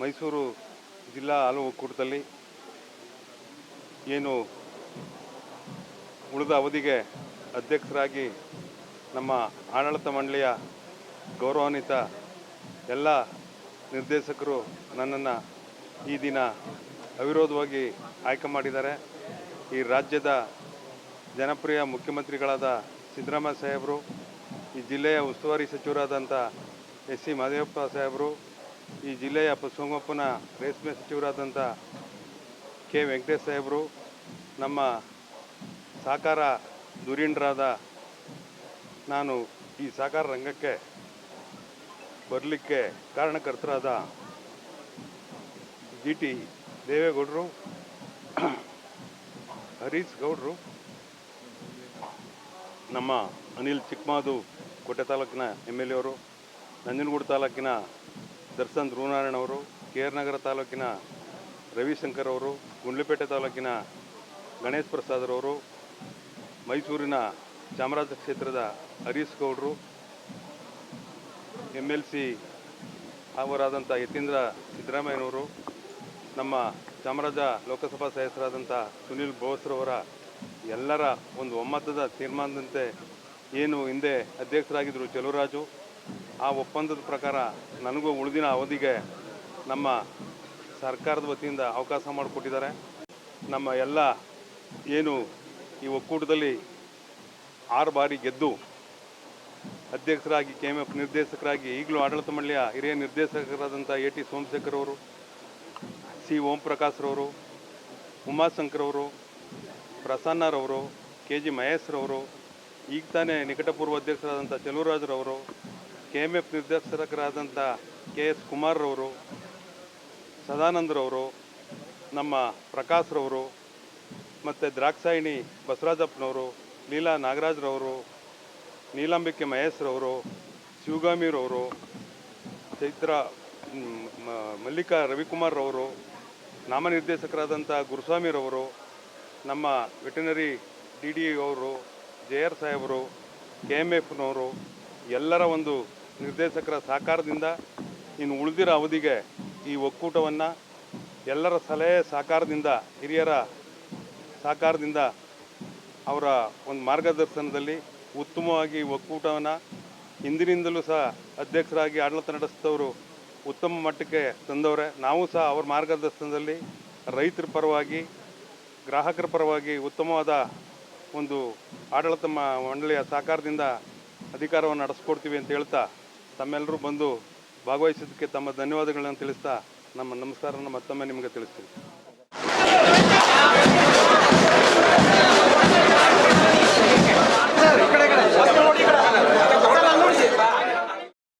ಮೈಸೂರು ಜಿಲ್ಲಾ ಹಾಲು ಒಕ್ಕೂಟದಲ್ಲಿ ಏನು ಉಳಿದ ಅವಧಿಗೆ ಅಧ್ಯಕ್ಷರಾಗಿ ನಮ್ಮ ಆಡಳಿತ ಮಂಡಳಿಯ ಗೌರವಾನ್ವಿತ ಎಲ್ಲ ನಿರ್ದೇಶಕರು ನನ್ನನ್ನು ಈ ದಿನ ಅವಿರೋಧವಾಗಿ ಆಯ್ಕೆ ಮಾಡಿದ್ದಾರೆ. ಈ ರಾಜ್ಯದ ಜನಪ್ರಿಯ ಮುಖ್ಯಮಂತ್ರಿಗಳಾದ ಸಿದ್ದರಾಮಯ್ಯ ಸಾಹೇಬರು, ಈ ಜಿಲ್ಲೆಯ ಉಸ್ತುವಾರಿ ಸಚಿವರಾದಂಥ ಎಸ್ ಸಿ ಮಹದೇವಪ್ಪ ಸಾಹೇಬರು ಈ ಜಿಲ್ಲೆಯ ಪಶುಸಂಗೋಪನಾ ರೇಷ್ಮೆ ಸಚಿವರಾದಂಥ ಕೆ ವೆಂಕಟೇಶ್ ಸಾಹೇಬರು, ನಮ್ಮ ಸಹಕಾರ ಧುರೀಣರಾದ ನಾನು ಈ ಸಹಕಾರ ರಂಗಕ್ಕೆ ಬರಲಿಕ್ಕೆ ಕಾರಣಕರ್ತರಾದ ಜಿ ಟಿ ದೇವೇಗೌಡರು, ಹರೀಶ್ ಗೌಡರು, ನಮ್ಮ ಅನಿಲ್ ಚಿಕ್ಕಮಾದು ಕೋಟೆ ತಾಲೂಕಿನ ಎಂ ಎಲ್ ಎ ಅವರು, ನಂಜನಗೂಡು ತಾಲೂಕಿನ ದರ್ಶನ್ ಧ್ರುವನಾರಾಯಣ ಅವರು ಕೆ ಆರ್ ನಗರ ತಾಲೂಕಿನ ರವಿಶಂಕರ್ ಅವರು, ಗುಂಡ್ಲುಪೇಟೆ ತಾಲೂಕಿನ ಗಣೇಶ್ ಪ್ರಸಾದ್ರವರು ಮೈಸೂರಿನ ಚಾಮರಾಜ ಕ್ಷೇತ್ರದ ಹರೀಶ್ ಗೌಡರು ಎಂ ಎಲ್ ಸಿ ಅವರಾದಂಥ ಯತೀಂದ್ರ ಸಿದ್ದರಾಮಯ್ಯನವರು, ನಮ್ಮ ಚಾಮರಾಜ ಲೋಕಸಭಾ ಸದಸ್ಯರಾದಂಥ ಸುನಿಲ್ ಬೋಸ್ರವರ ಎಲ್ಲರ ಒಂದು ಒಮ್ಮತದ ತೀರ್ಮಾನದಂತೆ ಏನು ಹಿಂದೆ ಅಧ್ಯಕ್ಷರಾಗಿದ್ದರು ಚೆಲುವರಾಜು ಆ ಒಪ್ಪಂದದ ಪ್ರಕಾರ ನನಗೂ ಉಳಿದಿನ ಅವಧಿಗೆ ನಮ್ಮ ಸರ್ಕಾರದ ವತಿಯಿಂದ ಅವಕಾಶ ಮಾಡಿಕೊಟ್ಟಿದ್ದಾರೆ. ನಮ್ಮ ಎಲ್ಲ ಏನು ಈ ಒಕ್ಕೂಟದಲ್ಲಿ ಆರು ಬಾರಿ ಗೆದ್ದು ಅಧ್ಯಕ್ಷರಾಗಿ ಕೆ ಎಂ ಎಫ್ ನಿರ್ದೇಶಕರಾಗಿ, ಈಗಲೂ ಆಡಳಿತ ಮಂಡಳಿಯ ಹಿರಿಯ ನಿರ್ದೇಶಕರಾದಂಥ ಎ ಟಿ ಸೋಮಶೇಖರ್ ಅವರು, ಸಿ ಓಂ ಪ್ರಕಾಶ್ರವರು ಉಮಾಶಂಕರ್ ಅವರು ಪ್ರಸನ್ನರವರು ಕೆ ಜಿ ಮಹೇಶ್ರವರು ಈಗ ತಾನೇ ನಿಕಟಪೂರ್ವ ಅಧ್ಯಕ್ಷರಾದಂಥ ಚೆಲುವರಾಜ್ರವರು ಕೆ ಎಂ ಎಫ್ ನಿರ್ದೇಶಕರಾದಂಥ ಕೆ ಎಸ್ ಕುಮಾರ್ರವರು ಸದಾನಂದರವರು ನಮ್ಮ ಪ್ರಕಾಶ್ರವರು ಮತ್ತು ದ್ರಾಕ್ಷಾಯಿಣಿ ಬಸವರಾಜಪ್ಪನವರು, ಲೀಲಾ ನಾಗರಾಜ್ರವರು ನೀಲಾಂಬಿಕೆ ಮಹೇಶ್ರವರು ಶಿವಗಾಮಿರವರು ಚೈತ್ರ ಮಲ್ಲಿಕ ರವಿಕುಮಾರ್ರವರು ನಾಮನಿರ್ದೇಶಕರಾದಂಥ ಗುರುಸ್ವಾಮಿರವರು ನಮ್ಮ ವೆಟನರಿ ಡಿ ಡಿ ಅವರು, ಜೆ ಆರ್ ಸಾಹೇಬರು ಕೆ ಎಂ ಎಫ್ನವರು ಎಲ್ಲರ ಒಂದು ನಿರ್ದೇಶಕರ ಸಹಕಾರದಿಂದ ಇನ್ನು ಉಳಿದಿರೋ ಅವಧಿಗೆ ಈ ಒಕ್ಕೂಟವನ್ನು ಎಲ್ಲರ ಸಲಹೆ ಸಹಕಾರದಿಂದ, ಹಿರಿಯರ ಸಹಕಾರದಿಂದ ಅವರ ಒಂದು ಮಾರ್ಗದರ್ಶನದಲ್ಲಿ ಉತ್ತಮವಾಗಿ ಒಕ್ಕೂಟವನ್ನು ಹಿಂದಿನಿಂದಲೂ ಸಹ ಅಧ್ಯಕ್ಷರಾಗಿ ಆಡಳಿತ ನಡೆಸಿದವರು ಉತ್ತಮ ಮಟ್ಟಕ್ಕೆ ತಂದವರೆ. ನಾವು ಸಹ ಅವ್ರ ಮಾರ್ಗದರ್ಶನದಲ್ಲಿ ರೈತರ ಪರವಾಗಿ, ಗ್ರಾಹಕರ ಪರವಾಗಿ ಉತ್ತಮವಾದ ಒಂದು ಆಡಳಿತ ಮಂಡಳಿಯ ಸಹಕಾರದಿಂದ ಅಧಿಕಾರವನ್ನು ನಡೆಸ್ಕೊಡ್ತೀವಿ ಅಂತ ಹೇಳ್ತಾ ತಮ್ಮೆಲ್ಲರೂ ಬಂದು ಭಾಗವಹಿಸಿದ್ದಕ್ಕೆ ತಮ್ಮ ಧನ್ಯವಾದಗಳನ್ನು ತಿಳಿಸ್ತಾ ನಮ್ಮ ನಮಸ್ಕಾರನ ಮತ್ತೊಮ್ಮೆ ನಿಮಗೆ ತಿಳಿಸ್ತೀನಿ.